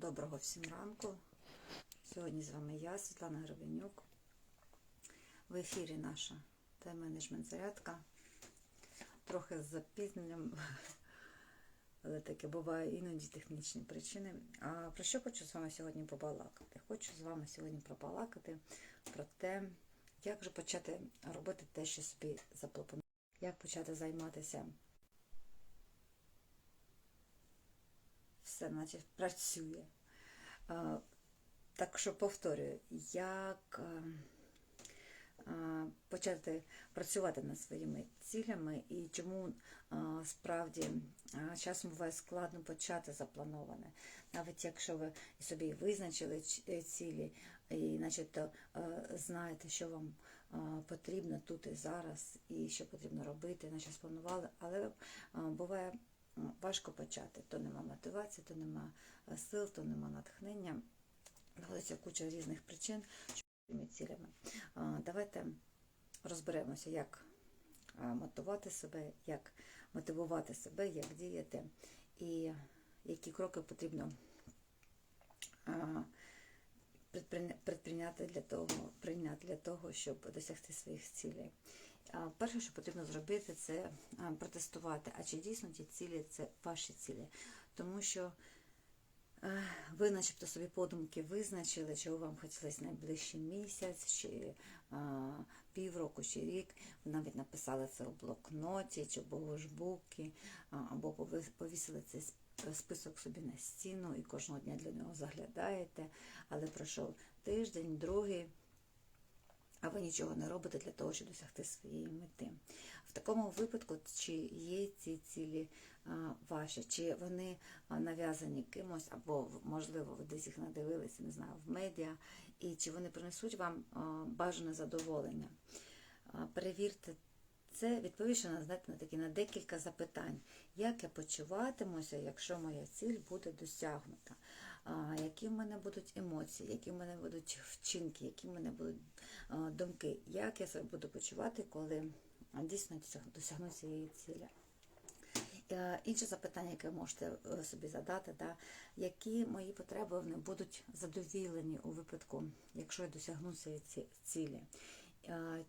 Доброго всім ранку. Сьогодні з вами я, Світлана Гребенюк. В ефірі наша тайм-менеджмент зарядка. Трохи з запізненням, але таке буває іноді технічні причини. А про що хочу з вами сьогодні побалакати? Хочу з вами сьогодні побалакати про те, як же почати робити те, що собі запланував. Як почати займатися все наче працює. Так що повторюю, як почати працювати над своїми цілями і чому справді часом буває складно почати заплановане. Навіть якщо ви собі визначили е, цілі і начебто знаєте, що вам потрібно тут і зараз, і що потрібно робити, наче спланували, але буває важко почати. То нема мотивації, то нема е, сил, то нема натхнення. Доводиться куча різних причин що цілями. Давайте розберемося, як а, мотивувати себе, як мотивувати себе, як діяти, і які кроки потрібно а, предприйняти для того, прийняти для того, щоб досягти своїх цілей. Перше, що потрібно зробити, це протестувати, а чи дійсно ті цілі це ваші цілі. Тому що е, ви, начебто, собі подумки визначили, чого вам хотілося найближчий місяць, чи півроку, чи рік. Ви навіть написали це у блокноті, чи в богожбуки, або повісили цей список собі на стіну і кожного дня для нього заглядаєте, але пройшов тиждень, другий, а ви нічого не робите для того, щоб досягти своєї мети. В такому випадку, чи є ці цілі ваші, чи вони нав'язані кимось, або, можливо, ви десь їх надивилися, не знаю, в медіа, і чи вони принесуть вам бажане задоволення. Перевірте це, відповівши на, знаєте, на такі на декілька запитань. Як я почуватимуся, якщо моя ціль буде досягнута? Які в мене будуть емоції, які в мене будуть вчинки, які в мене будуть думки, як я себе буду почувати, коли дійсно досягну цієї цілі. Інше запитання, яке можете е, собі задати, да, які мої потреби вони будуть задовілені у випадку, якщо я досягну цієї цілі.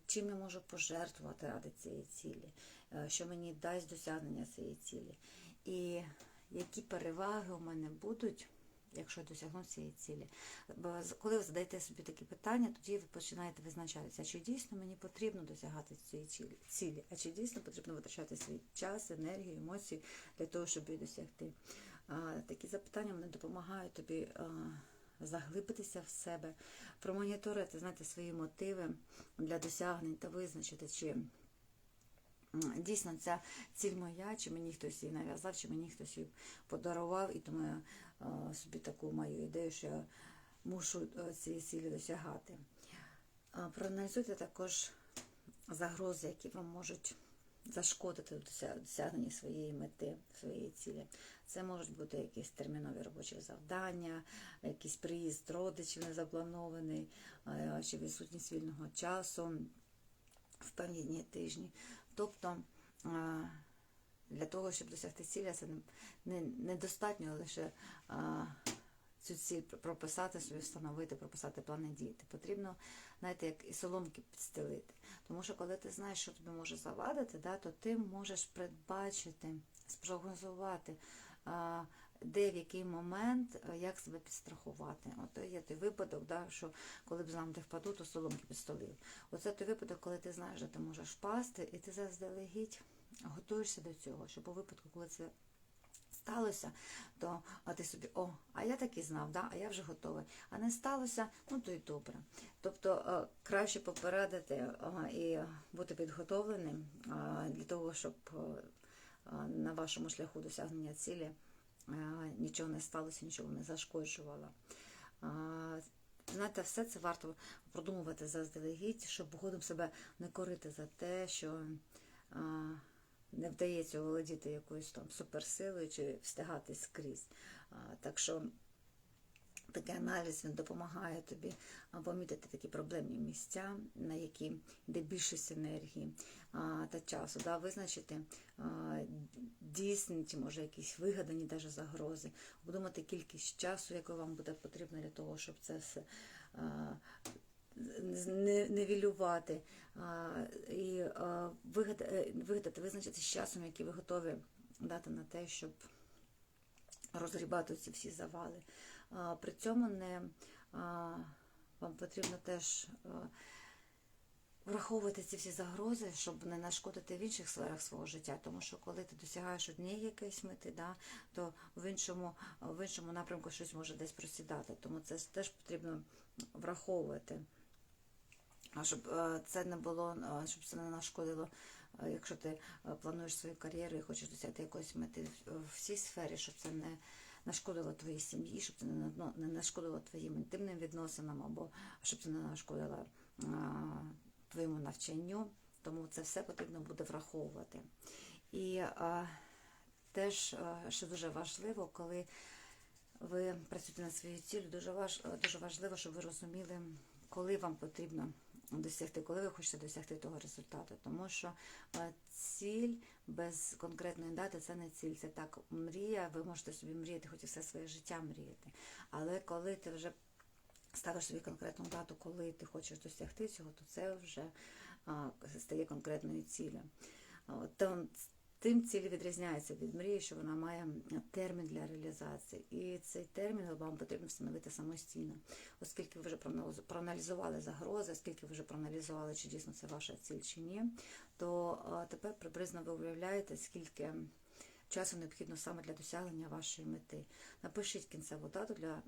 Чим я можу пожертвувати ради цієї цілі, що мені дасть досягнення цієї цілі, і які переваги у мене будуть, якщо я досягну цієї цілі. Бо коли ви задаєте собі такі питання, тоді ви починаєте визначатися, чи дійсно мені потрібно досягати цієї цілі- а чи дійсно потрібно витрачати свій час, енергію, емоції для того, щоб її досягти. Такі запитання вони допомагають тобі заглибитися в себе, промоніторити, знаєте, свої мотиви для досягнень та визначити, чи Дійсно, ця ціль моя, чи мені хтось її нав'язав, чи мені хтось її подарував, і тому я е, собі таку маю ідею, що я мушу е, цієї цілі досягати. Проаналізуйте також загрози, які вам можуть зашкодити в дося- досягненні своєї мети, своєї цілі. Це можуть бути якісь термінові робочі завдання, якийсь приїзд родичів незапланований, е, чи відсутність вільного часу в певні дні тижні. Тобто для того, щоб досягти цілі, це не- недостатньо лише а, цю ціль прописати собі, встановити, прописати плани діяти. Потрібно, знаєте, як і соломки підстелити. Тому що коли ти знаєш, що тобі може завадити, да, то ти можеш передбачити, спрогнозувати, а, де в який момент, як себе підстрахувати. От є той випадок, да, що коли б знам, де впаду, то соломки підстелив. Оце той випадок, коли ти знаєш, де ти можеш впасти, і ти заздалегідь готуєшся до цього, щоб у випадку, коли це сталося, то а ти собі, о, а я так і знав, да? а я вже готовий. А не сталося, ну то й добре. Тобто е, краще попередити е, і бути підготовленим е, для того, щоб е, е, на вашому шляху досягнення цілі е, нічого не сталося, нічого не зашкоджувало. Знаєте, все це варто продумувати заздалегідь, щоб згодом себе не корити за те, що не вдається володіти якоюсь там суперсилою чи встигати скрізь. Так що Такий аналіз він допомагає тобі помітити такі проблемні місця, на які йде більшість енергії та часу, да, визначити дійсні, чи може якісь вигадані даже загрози, обдумати кількість часу, яку вам буде потрібно для того, щоб це все невілювати і вигадати, вигадати, визначити з часом, який ви готові дати на те, щоб розгрібати ці всі завали. При цьому не вам потрібно теж враховувати ці всі загрози, щоб не нашкодити в інших сферах свого життя. Тому що коли ти досягаєш однієї якоїсь мети, да, то в іншому, в іншому напрямку щось може десь просідати. Тому це теж потрібно враховувати. А щоб е, це не було, е, щоб це не нашкодило, е, якщо ти плануєш свою кар'єру і хочеш досягти якоїсь мети в цій сфері, щоб це не нашкодило твоїй сім'ї, щоб це не на- не нашкодило твоїм інтимним відносинам, або щоб це не нашкодило твоєму навчанню. Тому це все потрібно буде враховувати. І теж, що дуже важливо, коли ви працюєте над дуже, важ, дуже важливо, щоб ви розуміли, коли вам потрібно досягти, коли ви хочете досягти того результату. Тому що е, ціль без конкретної дати це не ціль, це так мрія. Ви можете собі мріяти, хоч і все своє життя мріяти. Але коли ти вже ставиш собі конкретну дату, коли ти хочеш досягти цього, то це вже стає конкретною цілею. Тим ціль відрізняється від мрії, що вона має термін для реалізації. І цей термін вам потрібно встановити самостійно, оскільки ви вже проаналіз- проаналізували загрози, оскільки ви вже проаналізували, чи дійсно це ваша ціль чи ні, то тепер приблизно ви уявляєте, скільки часу необхідно саме для досягнення вашої мети. Напишіть кінцеву дату для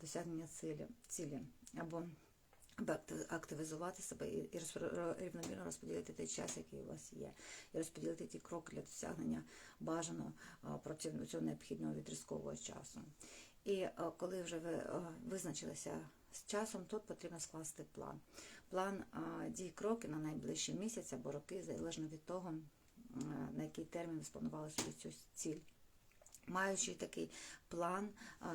досягнення цілі або аби акти- активізувати себе і рівномірно розподілити той час, який у вас є, і розподілити ті кроки для досягнення бажаного проти цього необхідного відрізкового часу. І коли вже ви визначилися з часом, тут потрібно скласти план. План дій кроки на найближчий місяць або роки, залежно від того, на який термін ви спланували собі цю ціль. Маючи такий план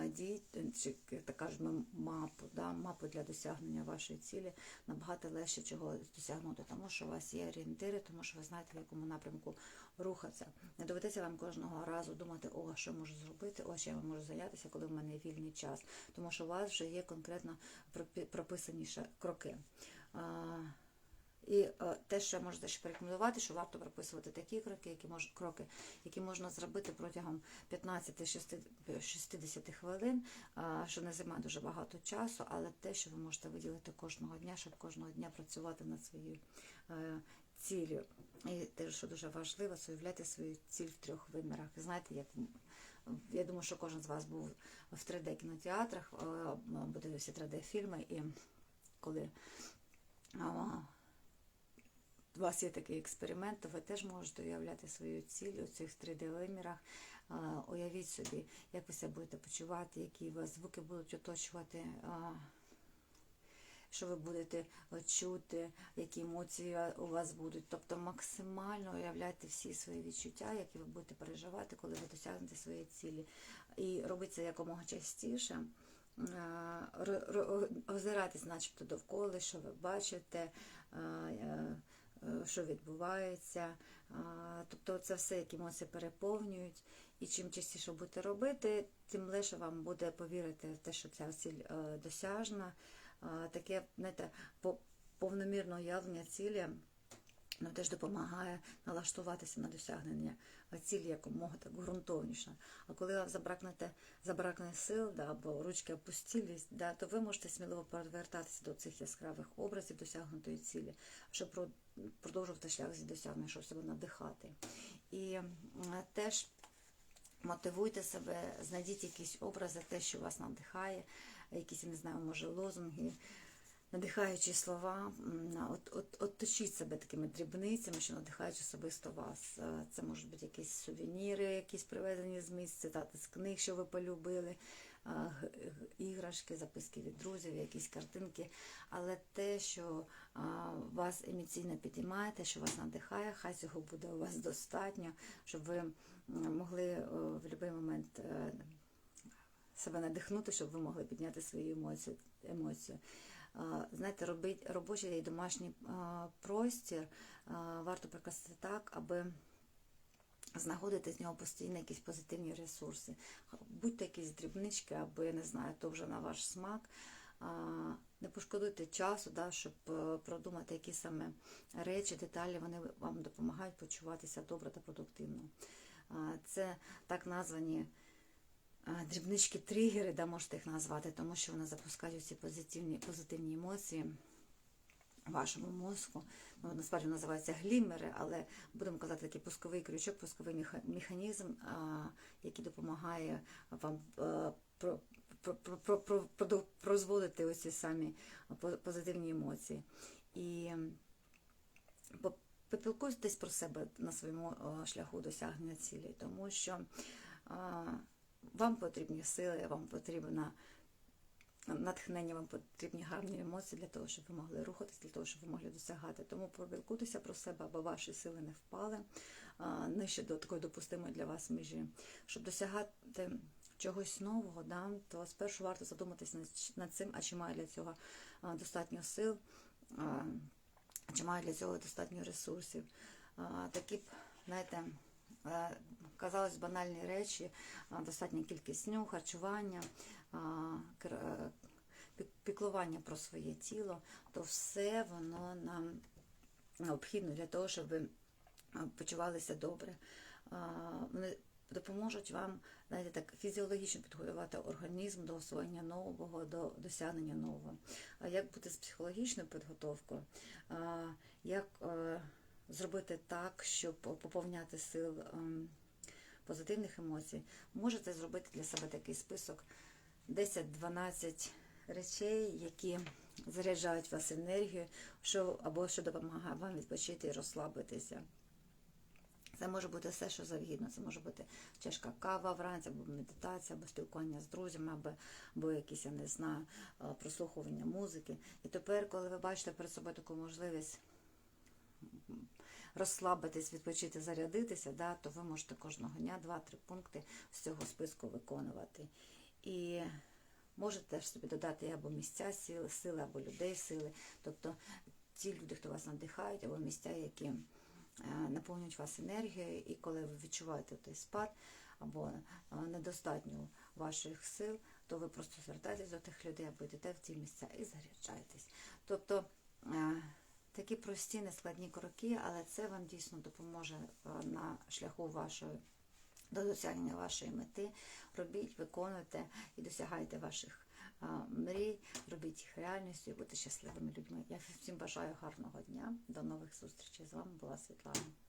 дій, чи як так кажемо, мапу, да, мапу для досягнення вашої цілі, набагато легше чого досягнути, тому що у вас є орієнтири, тому що ви знаєте, в якому напрямку рухатися. Не доведеться вам кожного разу думати, о, що можу зробити, о, чим я можу зайнятися, коли в мене вільний час, тому що у вас вже є конкретно прописані кроки. І е, те, що я можу ще порекомендувати, що варто прописувати такі кроки, які мож, кроки, які можна зробити протягом 15-60 хвилин, що не займає дуже багато часу, але те, що ви можете виділити кожного дня, щоб кожного дня працювати над своєю е, ціллю. І те, що дуже важливо, це уявляти свою ціль в трьох вимірах. Знаєте, як я думаю, що кожен з вас був в 3D кінотеатрах, е, подивився 3D фільми, і коли у вас є такий експеримент, то ви теж можете уявляти свою ціль у цих 3D-вимірах. Уявіть собі, як ви себе будете почувати, які вас звуки будуть оточувати, що ви будете чути, які емоції у вас будуть. Тобто максимально уявляйте всі свої відчуття, які ви будете переживати, коли ви досягнете своєї цілі. І робити це якомога частіше. Озиратись начебто довкола, що ви бачите, що відбувається. Тобто це все, як емоції переповнюють. І чим частіше будете робити, тим легше вам буде повірити в те, що ця ціль е, досяжна. Таке, знаєте, повномірне уявлення цілі ну, теж допомагає налаштуватися на досягнення цілі якомога так ґрунтовніше. А коли вам забракнете, забракне сил да, або ручки опустілість, да, то ви можете сміливо повертатися до цих яскравих образів досягнутої цілі, щоб продовжувати шлях зі досягнення, щоб себе надихати. І теж мотивуйте себе, знайдіть якісь образи, те, що вас надихає, якісь, я не знаю, може, лозунги, надихаючі слова. От, от, от себе такими дрібницями, що надихають особисто вас. Е, Це можуть бути якісь сувеніри, якісь привезені з місць, цитати з книг, що ви полюбили, г- іграшки, записки від друзів, якісь картинки. Але те, що вас емоційно підіймає, те, що вас надихає, хай цього буде у вас достатньо, щоб ви могли е, в будь-який момент е, себе надихнути, щоб ви могли підняти свої емоції. емоції. Знаєте, робить робочий і домашній простір варто прикрасити так, аби знаходити з нього постійно якісь позитивні ресурси. Будь-то якісь дрібнички, або я не знаю, то вже на ваш смак. Не пошкодуйте часу, да, щоб е, продумати, які саме речі, деталі вони вам допомагають почуватися добре та продуктивно. Це так названі а, дрібнички-тригери, да, можете їх назвати, тому що вони запускають ці позитивні, позитивні емоції вашому мозку. Ну, насправді називається глімери, але будемо казати такий пусковий крючок, пусковий меха- механізм, який допомагає вам про, про, про, про, про, про, прозводити ось ці самі позитивні емоції. І попілкуйтесь про себе на своєму шляху досягнення цілей, тому що вам потрібні сили, вам потрібна натхнення, вам потрібні гарні емоції для того, щоб ви могли рухатись, для того, щоб ви могли досягати. Тому побілкуйтеся про себе, аби ваші сили не впали нижче до такої допустимої для вас межі. Щоб досягати чогось нового, да, то спершу варто задуматись над, цим, а чи має для цього достатньо сил, а, чи має для цього достатньо ресурсів. А, Такі знаєте, казалось банальні речі, достатня кількість сну, харчування, е, пік- піклування про своє тіло, то все воно нам необхідно для того, щоб ви почувалися добре. Вони допоможуть вам знаєте, так фізіологічно підготувати організм до освоєння нового, до досягнення нового. А як бути з психологічною підготовкою? Як е, зробити так, щоб поповняти сил ем, позитивних емоцій? Можете зробити для себе такий список 10-12 речей, які заряджають вас енергію, що або що допомагає вам відпочити і розслабитися. Це може бути все, що завгідно. Це може бути чашка кава вранці, або медитація, або спілкування з друзями, або, або якісь, я не знаю, е, прослухування музики. І тепер, коли ви бачите перед собою таку можливість розслабитись, відпочити, зарядитися, да, то ви можете кожного дня 2-3 пункти з цього списку виконувати. І можете теж собі додати або місця сили, сили, або людей сили. Тобто ті люди, хто вас надихають, або місця, які е, наповнюють вас енергією, і коли ви відчуваєте той спад або е, недостатньо ваших сил, то ви просто звертаєтесь до тих людей або йдете в ті місця і заряджаєтесь. Тобто е, такі прості, нескладні кроки, але це вам дійсно допоможе е, на шляху вашої до досягнення вашої мети. Робіть, виконуйте і досягайте ваших мрій, робіть їх реальністю і будьте щасливими людьми. Я всім бажаю гарного дня. До нових зустрічей. З вами була Світлана.